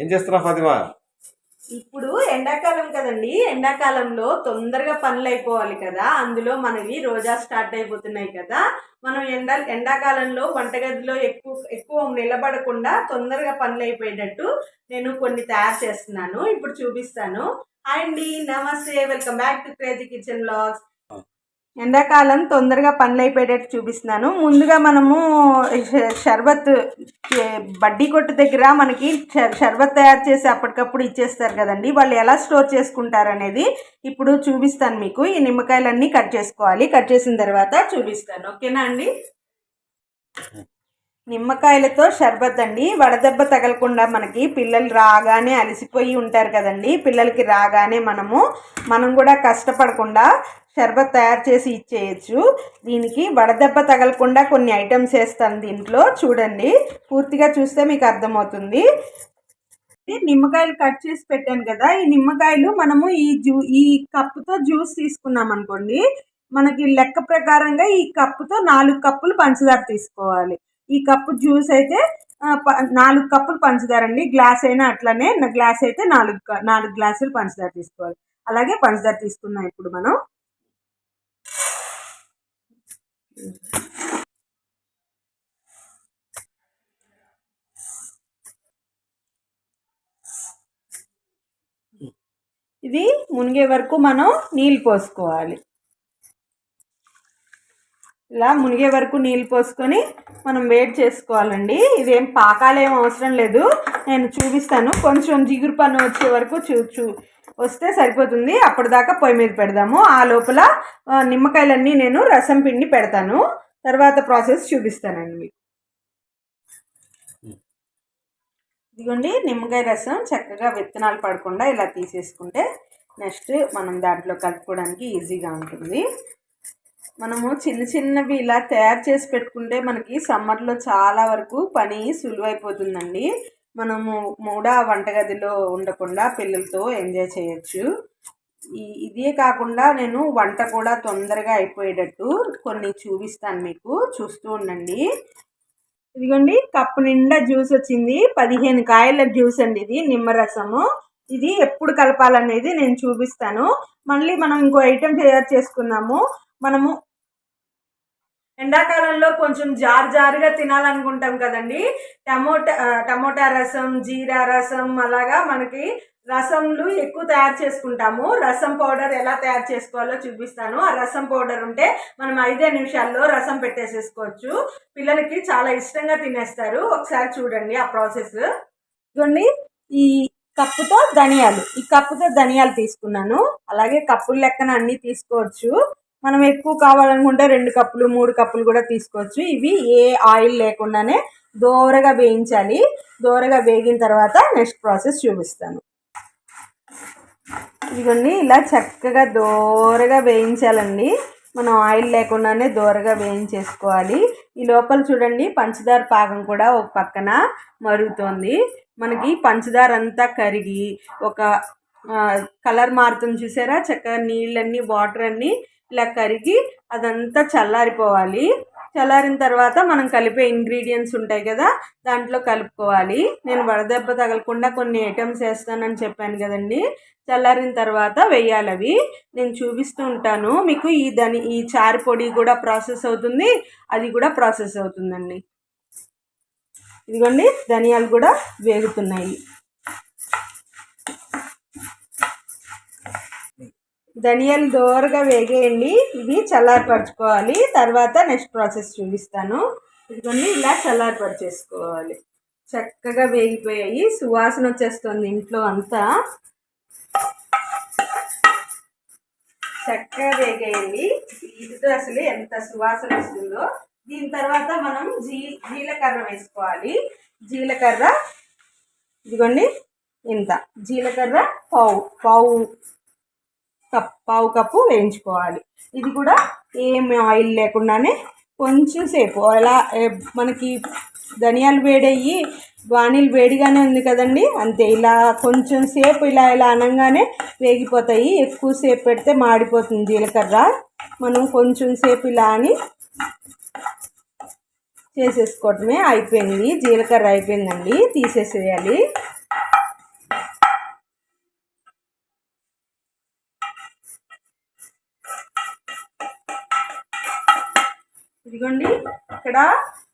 ఏం చేస్తున్నావు ఫాతిమా? ఇప్పుడు ఎండాకాలం కదండి. ఎండాకాలంలో తొందరగా పనులు అయిపోవాలి కదా. అందులో మనవి రోజా స్టార్ట్ అయిపోతున్నాయి కదా. మనం ఎండా ఎండాకాలంలో వంటగదిలో ఎక్కువ ఎక్కువ నిలబడకుండా తొందరగా పనులు అయిపోయేటట్టు నేను కొన్ని తయారు చేస్తున్నాను. ఇప్పుడు చూపిస్తాను. అండి. నమస్తే. Welcome back to crazy kitchen blogs. ఎండాకాలం తొందరగా పనులు అయిపోయేటట్టు చూపిస్తున్నాను. ముందుగా మనము షర్బత్ బడ్డీ కొట్టు దగ్గర మనకి షర్బత్ తయారు చేసి అప్పటికప్పుడు ఇచ్చేస్తారు కదండి. వాళ్ళు ఎలా స్టోర్ చేసుకుంటారు అనేది ఇప్పుడు చూపిస్తాను మీకు. ఈ నిమ్మకాయలన్నీ కట్ చేసుకోవాలి. కట్ చేసిన తర్వాత చూపిస్తాను. ఓకేనా అండి? నిమ్మకాయలతో షర్బత్ అండి. వడదెబ్బ తగలకుండా మనకి పిల్లలు రాగానే అలసిపోయి ఉంటారు కదండి. పిల్లలకి రాగానే మనము మనం కూడా కష్టపడకుండా షర్బత్ తయారు చేసి ఇచ్చేయచ్చు. దీనికి వడదెబ్బ తగలకుండా కొన్ని ఐటమ్స్ వేస్తాను దీంట్లో. చూడండి పూర్తిగా చూస్తే మీకు అర్థమవుతుంది. నిమ్మకాయలు కట్ చేసి పెట్టాను కదా ఈ నిమ్మకాయలు మనము ఈ జ్యూ ఈ కప్పుతో జ్యూస్ తీసుకున్నాం అనుకోండి మనకి లెక్క ప్రకారంగా ఈ కప్పుతో నాలుగు కప్పులు పంచదార తీసుకోవాలి. ఈ కప్పు జ్యూస్ అయితే ప- నాలుగు కప్పులు పంచదార అండి. గ్లాస్ అయినా అట్లనే గ్లాస్ అయితే నాలుగు నాలుగు గ్లాసులు పంచదార తీసుకోవాలి. అలాగే పంచదార తీసుకున్నాం ఇప్పుడు మనం. ఇది మునిగే వరకు మనం నీళ్ళు పోసుకోవాలి. ఇలా మునిగే వరకు నీళ్ళు పోసుకొని మనం వేడి చేసుకోవాలండి. ఇదేం పాకాలు ఏం అవసరం లేదు. నేను చూపిస్తాను. కొంచెం జిగురు పన్ను వచ్చే వరకు చూ చూ వస్తే సరిపోతుంది. అప్పటిదాకా పొయ్యి మీద పెడదాము. ఆ లోపల నిమ్మకాయలన్నీ నేను రసం పిండి పెడతాను. తర్వాత ప్రాసెస్ చూపిస్తానండి మీకు. ఇదిగోండి నిమ్మకాయ రసం చక్కగా విత్తనాలు పడకుండా ఇలా తీసేసుకుంటే నెక్స్ట్ మనం దాంట్లో కలుపుకోవడానికి ఈజీగా ఉంటుంది. మనము చిన్న చిన్నవి ఇలా తయారు చేసి పెట్టుకుంటే మనకి సమ్మర్లో చాలా వరకు పని సులువైపోతుందండి. మనము మూడా వంటగదిలో ఉండకుండా పిల్లలతో ఎంజాయ్ చేయొచ్చు. ఇదే కాకుండా నేను వంట కూడా తొందరగా అయిపోయేటట్టు కొన్ని చూపిస్తాను మీకు చూస్తూ ఉండండి. ఇదిగోండి కప్పు నిండా జ్యూస్ వచ్చింది. పదిహేను కాయల జ్యూస్ అండి ఇది నిమ్మరసము. ఇది ఎప్పుడు కలపాలనేది నేను చూపిస్తాను. మళ్ళీ మనం ఇంకో ఐటెం తయారు చేసుకుందాము. మనము ఎండాకాలంలో కొంచెం జారు జారుగా తినాలనుకుంటాం కదండి. టమోటా టమోటా రసం జీరా రసం అలాగా మనకి రసంలు ఎక్కువ తయారు చేసుకుంటాము. రసం పౌడర్ ఎలా తయారు చేసుకోవాలో చూపిస్తాను. ఆ రసం పౌడర్ ఉంటే మనం ఐదే నిమిషాల్లో రసం పెట్టేసేసుకోవచ్చు. పిల్లలకి చాలా ఇష్టంగా తినేస్తారు. ఒకసారి చూడండి ఆ ప్రాసెస్. ఇదిగోండి ఈ కప్పుతో ధనియాలు. ఈ కప్పుతో ధనియాలు తీసుకున్నాను. అలాగే కప్పుల లెక్కన అన్నీ తీసుకోవచ్చు. మనం ఎక్కువ కావాలనుకుంటే రెండు కప్పులు మూడు కప్పులు కూడా తీసుకోవచ్చు. ఇవి ఏ ఆయిల్ లేకుండానే దోరగా వేయించాలి. దోరగా వేగిన తర్వాత నెక్స్ట్ ప్రాసెస్ చూపిస్తాను. ఇదిగోండి ఇలా చక్కగా దోరగా వేయించాలండి. మనం ఆయిల్ లేకుండానే దోరగా వేయించేసుకోవాలి. ఈ లోపల చూడండి పంచదార పాకం కూడా ఒక పక్కన మరుగుతోంది. మనకి పంచదార అంతా కరిగి ఒక కలర్ మారుతుంది చూసారా? చక్కగా నీళ్ళన్నీ వాటర్ అన్నీ ఇలా కరిగి అదంతా చల్లారిపోవాలి. చల్లారిన తర్వాత మనం కలిపే ఇంగ్రీడియంట్స్ ఉంటాయి కదా దాంట్లో కలుపుకోవాలి. నేను వడదెబ్బ తగలకుండా కొన్ని ఐటమ్స్ వేస్తానని చెప్పాను కదండి. చల్లారిన తర్వాత వేయాలి అవి. నేను చూపిస్తూ ఉంటాను. మీకు ఈ దాని ఈ చారు పొడి కూడా ప్రాసెస్ అవుతుంది. అది కూడా ప్రాసెస్ అవుతుందండి. ఇదిగోండి ధనియాలు కూడా వేగుతున్నాయి. ధనియాలు దోరగా వేగేయండి. ఇవి చల్లారపరచుకోవాలి. తర్వాత నెక్స్ట్ ప్రాసెస్ చూపిస్తాను. ఇదిగోండి ఇలా చల్లారపరిచేసుకోవాలి. చక్కగా వేగిపోయాయి. సువాసన వచ్చేస్తుంది ఇంట్లో అంతా. చక్కగా వేగేయండి. వీటితో అసలు ఎంత సువాసన వస్తుందో. దీని తర్వాత మనం జీ జీలకర్ర వేసుకోవాలి. జీలకర్ర ఇదిగోండి ఇంత. జీలకర్ర పావు. పావు కప్ పావు కప్పు వేయించుకోవాలి. ఇది కూడా ఏమి ఆయిల్ లేకుండానే కొంచెం సేపు. అలా మనకి ధనియాలు వేడయ్యి బాణీలు వేడిగానే ఉంది కదండి. అంతే ఇలా కొంచెం సేపు ఇలా ఇలా అనగానే వేగిపోతాయి. ఎక్కువసేపు పెడితే మాడిపోతుంది జీలకర్ర. మనం కొంచెం సేపు ఇలా అని చేసేసుకోవటమే అయిపోయింది. జీలకర్ర అయిపోయిందండి. తీసేసేయాలి. ఇదిగోండి ఇక్కడ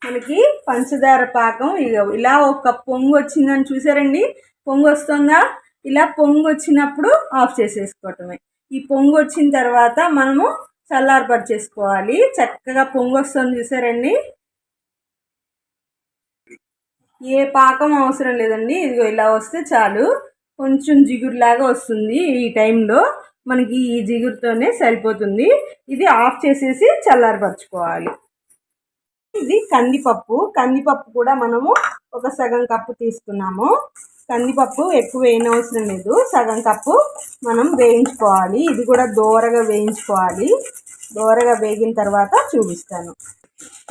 మనకి పంచదార పాకం. ఇలా ఒక పొంగు వచ్చిందని చూసారండి? పొంగు వస్తుందా? ఇలా పొంగు వచ్చినప్పుడు ఆఫ్ చేసేసుకోవటమే. ఈ పొంగు వచ్చిన తర్వాత మనము చల్లారపరిచేసుకోవాలి చక్కగా పొంగు వస్తుంది చూసారండి? ఏ పాకం అవసరం లేదండి. ఇదిగో ఇలా వస్తే చాలు. కొంచెం జిగురులాగా వస్తుంది ఈ టైంలో. మనకి ఈ జిగురుతోనే సరిపోతుంది. ఇది ఆఫ్ చేసేసి చల్లారపరచుకోవాలి. ఇది కందిపప్పు. కందిపప్పు కూడా మనము ఒక సగం కప్పు తీసుకున్నాము. కందిపప్పు ఎక్కువ వేయనవసరం లేదు. సగం కప్పు మనం వేయించుకోవాలి. ఇది కూడా దోరగా వేయించుకోవాలి. దోరగా వేగిన తర్వాత చూపిస్తాను.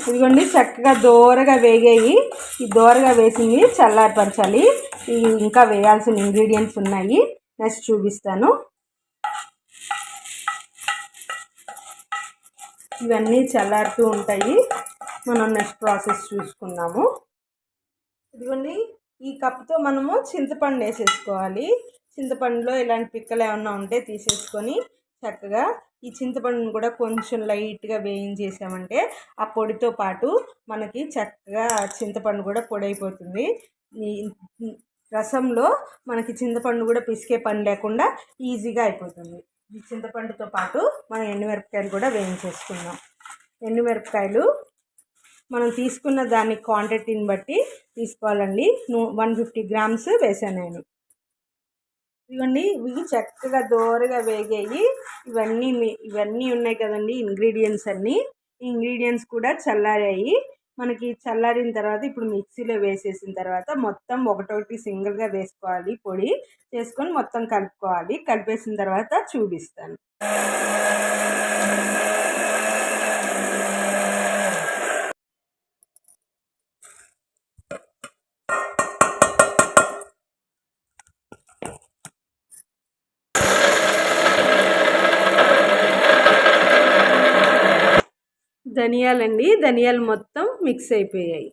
ఇదిగోండి చక్కగా దోరగా వేగాయి. ఈ దోరగా వేసింది చల్లారపరచాలి. ఇవి ఇంకా వేయాల్సిన ఇంగ్రీడియంట్స్ ఉన్నాయి. నెక్స్ట్ చూపిస్తాను. ఇవన్నీ చల్లారుతూ ఉంటాయి. మనం నెక్స్ట్ ప్రాసెస్ చూసుకున్నాము ఇదిగోండి ఈ కప్తో మనము చింతపండు వేసేసుకోవాలి. చింతపండులో ఇలాంటి పిక్కలు ఏమన్నా ఉంటే తీసేసుకొని చక్కగా ఈ చింతపండును కూడా కొంచెం లైట్గా వేయించేసామంటే ఆ పొడితో పాటు మనకి చక్కగా చింతపండు కూడా పొడి అయిపోతుంది రసంలో మనకి చింతపండు కూడా పిసికే పని లేకుండా ఈజీగా అయిపోతుంది. ఈ చింతపండుతో పాటు మనం ఎండుమిరపకాయలు కూడా వేయించేసుకుందాం. ఎండుమిరపకాయలు మనం తీసుకున్న దాని క్వాంటిటీని బట్టి తీసుకోవాలండి. వన్ ఫిఫ్టీ గ్రామ్స్ వేసాను నేను. ఇవన్నీ ఇవి చక్కగా దోరగా వేగాయి. ఇవన్నీ మీ- ఇవన్నీ ఉన్నాయి కదండి ఇంగ్రీడియంట్స్ అన్నీ. ఈ ఇంగ్రీడియంట్స్ కూడా చల్లారాయి. మనకి చల్లారిన తర్వాత ఇప్పుడు మిక్సీలో వేసేసిన తర్వాత మొత్తం ఒకటొకటి సింగిల్గా వేసుకోవాలి పొడి. చేసుకొని మొత్తం కలుపుకోవాలి. కలిపేసిన తర్వాత చూపిస్తాను. ధనియాలండి. ధనియాలు మొత్తం మిక్స్ అయిపోయాయి.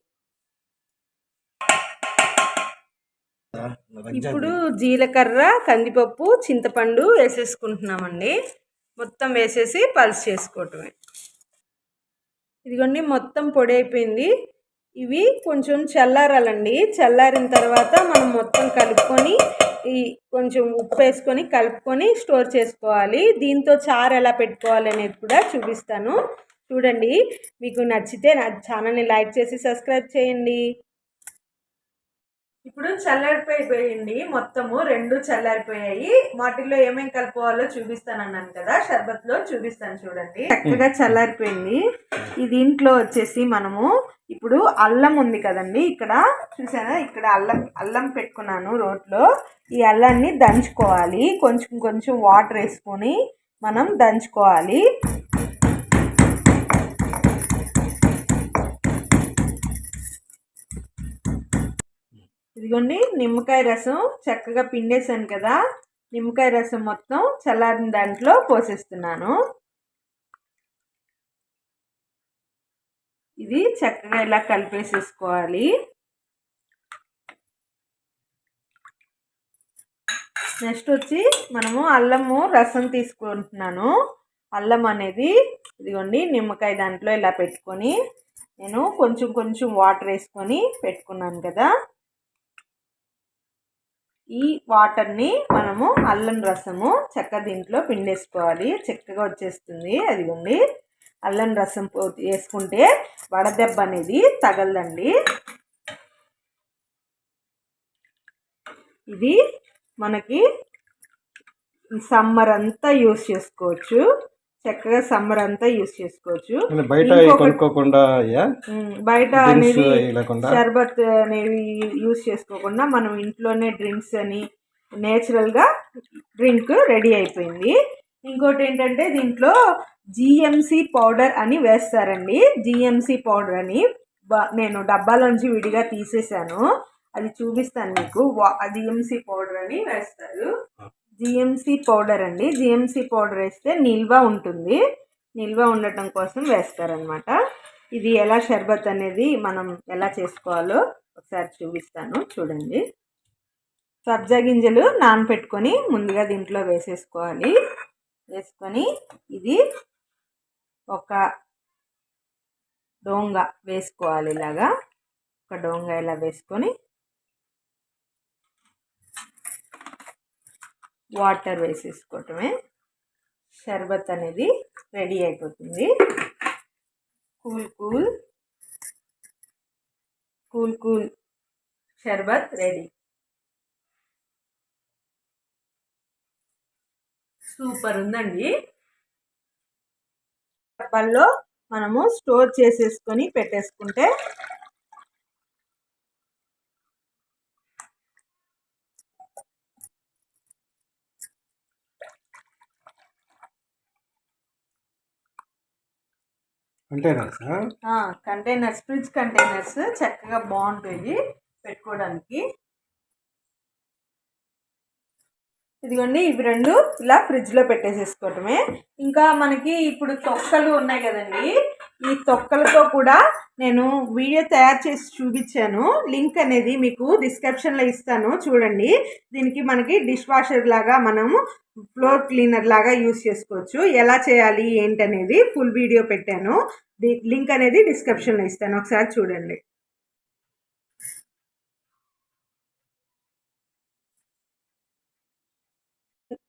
ఇప్పుడు జీలకర్ర కందిపప్పు చింతపండు వేసేసుకుంటున్నామండి. మొత్తం వేసేసి పల్స్ చేసుకోవటమే. ఇదిగోండి మొత్తం పొడి అయిపోయింది. ఇవి కొంచెం చల్లారాలండి. చల్లారిన తర్వాత మనం మొత్తం కలుపుకొని ఈ కొంచెం ఉప్పు వేసుకొని కలుపుకొని స్టోర్ చేసుకోవాలి. దీంతో చారు ఎలా పెట్టుకోవాలి అనేది కూడా చూపిస్తాను. చూడండి. మీకు నచ్చితే నా ఛానల్ని లైక్ చేసి సబ్స్క్రైబ్ చేయండి. ఇప్పుడు చల్లారిపోయిపోయింది. మొత్తము రెండు చల్లారిపోయాయి. వాటిల్లో ఏమేం కలుపుకోవాలో చూపిస్తాను అన్నాను కదా. షర్బత్లో చూపిస్తాను చూడండి. చక్కగా చల్లారిపోయింది. ఈ దీంట్లో వచ్చేసి మనము ఇప్పుడు అల్లం ఉంది కదండి. ఇక్కడ చూసారా? ఇక్కడ అల్లం అల్లం పెట్టుకున్నాను రోట్లో. ఈ అల్లాన్ని దంచుకోవాలి. కొంచెం కొంచెం వాటర్ వేసుకొని మనం దంచుకోవాలి. ఇదిగోండి నిమ్మకాయ రసం చక్కగా పిండేసాను కదా. నిమ్మకాయ రసం మొత్తం చల్లారిన దాంట్లో పోసేస్తున్నాను. ఇది చక్కగా ఇలా కలిపేసేసుకోవాలి. నెక్స్ట్ వచ్చి మనము అల్లము రసం తీసుకుంటున్నాను. అల్లం అనేది ఇదిగోండి నిమ్మకాయ దాంట్లో ఇలా పెట్టుకొని నేను కొంచెం కొంచెం వాటర్ వేసుకొని పెట్టుకున్నాను కదా. ఈ వాటర్ని మనము అల్లం రసము చెక్క దీంట్లో పిండేసుకోవాలి. చక్కగా వచ్చేస్తుంది. అది ఉండి అల్లం రసం పో వేసుకుంటే వడదెబ్బ అనేది తగలదండి. ఇది మనకి సమ్మర్ అంతా యూస్ చేసుకోవచ్చు. చక్కగా సమ్మర్ అంతా యూస్ చేసుకోవచ్చు. బయట కొనుక్కోకుండా బయట అనేది? షర్బత్ అనేవి యూస్ చేసుకోకుండా మనం ఇంట్లోనే డ్రింక్స్ అని నేచురల్గా డ్రింక్ రెడీ అయిపోయింది. ఇంకోటి ఏంటంటే దీంట్లో జిఎంసి పౌడర్ అని వేస్తారండి. జిఎంసి పౌడర్ అని నేను డబ్బాలోంచి విడిగా తీసేసాను అది చూపిస్తాను మీకు. జిఎంసి పౌడర్ అని వేస్తారు. జిఎంసీ పౌడర్ అండి. జిఎంసీ పౌడర్ వేస్తే నిల్వ ఉంటుంది. నిల్వ ఉండటం కోసం వేస్తారనమాట ఇది ఎలా షర్బత్ అనేది మనం ఎలా చేసుకోవాలో ఒకసారి చూపిస్తాను. చూడండి. సబ్జా గింజలు నానపెట్టుకొని ముందుగా దీంట్లో వేసేసుకోవాలి. వేసుకొని ఇది ఒక డోంగ వేసుకోవాలి ఇలాగా. ఒక డోంగ ఇలా వేసుకొని వాటర్ వేసేసుకోవటమే. షర్బత్ అనేది రెడీ అయిపోతుంది. Cool cool. Cool cool. షర్బత్ రెడీ. సూపర్ ఉందండి. డబ్బాల్లో మనము స్టోర్ చేసేసుకొని పెట్టేసుకుంటే కంటైనర్స్ కంటైనర్స్ ఫ్రిడ్జ్ కంటైనర్స్ చక్కగా బాగుంటాయి పెట్టుకోవడానికి. ఇదిగోండి ఇవి రెండు ఇలా ఫ్రిడ్జ్లో పెట్టేసేసుకోవటమే. ఇంకా మనకి ఇప్పుడు తొక్కలు ఉన్నాయి కదండి. ఈ తొక్కలతో కూడా నేను వీడియో తయారు చేసి చూపించాను. లింక్ అనేది మీకు డిస్క్రిప్షన్లో ఇస్తాను. చూడండి దీనికి మనకి డిష్ వాషర్ లాగా మనము ఫ్లోర్ క్లీనర్ లాగా యూస్ చేసుకోవచ్చు. ఎలా చేయాలి ఏంటనేది ఫుల్ వీడియో పెట్టాను. లింక్ అనేది డిస్క్రిప్షన్లో ఇస్తాను. ఒకసారి చూడండి.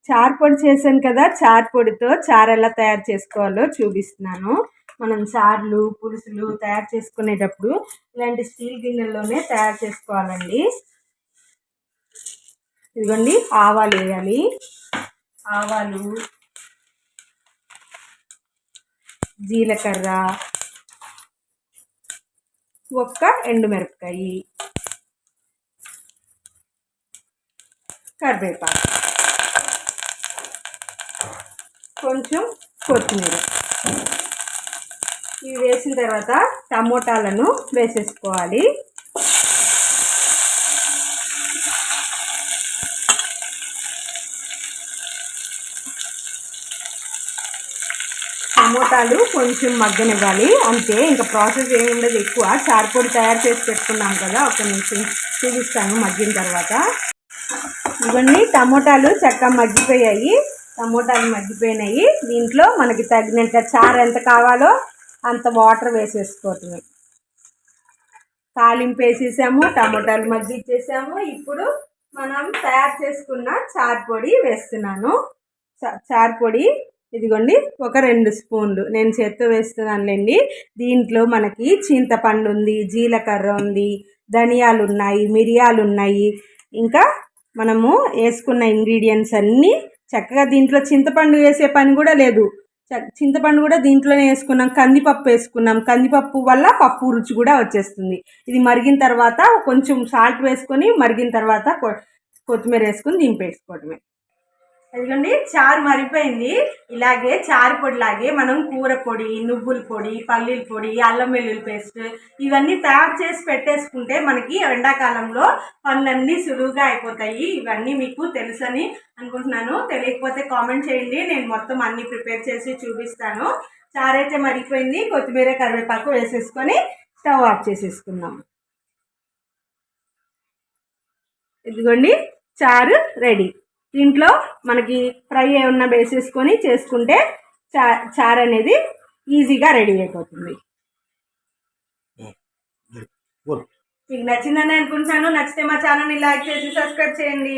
చార్ పొడి చేశాను కదా చార్ పొడితో చారు ఎలా తయారు చేసుకోవాలో చూపిస్తున్నాను. మనం చార్లు పులుసులు తయారు చేసుకునేటప్పుడు ఇలాంటి స్టీల్ గిన్నెల్లోనే తయారు చేసుకోవాలండి. ఇదిగోండి ఆవాలు వేయాలి. ఆవాలు జీలకర్ర ఒక్క ఎండుమిరపకాయ కరివేపాకు. కొంచెం కొత్తిమీర. ఇవి వేసిన తర్వాత టమోటాలను వేసేసుకోవాలి. టమోటాలు కొంచెం మగ్గనివ్వాలి. అంతే ఇంకా ప్రాసెస్ ఏమి ఉండదు ఎక్కువ. చార్పొడి తయారు చేసి పెట్టుకున్నాం కదా ఒక నిమిషం చూపిస్తాను మగ్గిన తర్వాత. ఇవన్నీ టమోటాలు చక్కగా మగ్గిపోయాయి. టమోటాలు మగ్గిపోయినాయి. దీంట్లో మనకి తగినంత చారు ఎంత కావాలో అంత వాటర్ వేసేసుకోవటమే. తాలింపు వేసేసాము టమోటాలు మగ్గిచ్చేసాము. ఇప్పుడు మనం తయారు చేసుకున్న చారు పొడి వేస్తున్నాను. చారు పొడి ఇదిగోండి ఒక రెండు స్పూన్లు. నేను చేత్తో వేస్తున్నానులేండి. దీంట్లో మనకి చింతపండు ఉంది జీలకర్ర ఉంది ధనియాలు ఉన్నాయి మిరియాలు ఉన్నాయి ఇంకా మనము వేసుకున్న ఇంగ్రీడియంట్స్ అన్నీ చక్కగా దీంట్లో చింతపండు వేసే పని కూడా లేదు. చింతపండు కూడా దీంట్లోనే వేసుకున్నాం. కందిపప్పు వేసుకున్నాం. కందిపప్పు వల్ల పప్పు రుచి కూడా వచ్చేస్తుంది. ఇది మరిగిన తర్వాత కొంచెం సాల్ట్ వేసుకొని మరిగిన తర్వాత కొ- కొత్తిమీర వేసుకొని దింపేసుకోవటమే అదిగోండి చారు మరిపోయింది ఇలాగే చారు పొడి లాగే మనం కూర పొడి నువ్వుల పొడి పల్లీల పొడి అల్లం వెల్లుల్లి పేస్ట్ ఇవన్నీ తయారు చేసి పెట్టేసుకుంటే మనకి ఎండాకాలంలో పనులన్నీ సులువుగా అయిపోతాయి. ఇవన్నీ మీకు తెలుసని అనుకుంటున్నాను. తెలియకపోతే కామెంట్ చేయండి. నేను మొత్తం అన్నీ ప్రిపేర్ చేసి చూపిస్తాను. చారు అయితే మరిగిపోయింది. కొత్తిమీర కరివేపాకు వేసేసుకొని స్టవ్ ఆఫ్ చేసేసుకుందాం. ఇదిగోండి చారు రెడీ. దీంట్లో మనకి ఫ్రై ఏమన్నా వేసేసుకొని చేసుకుంటే చా చారు అనేది ఈజీగా రెడీ అయిపోతుంది. మీకు నచ్చిందని అనుకుంటున్నాను. నచ్చితే మా ఛానల్ని లైక్ చేసి సబ్స్క్రైబ్ చేయండి.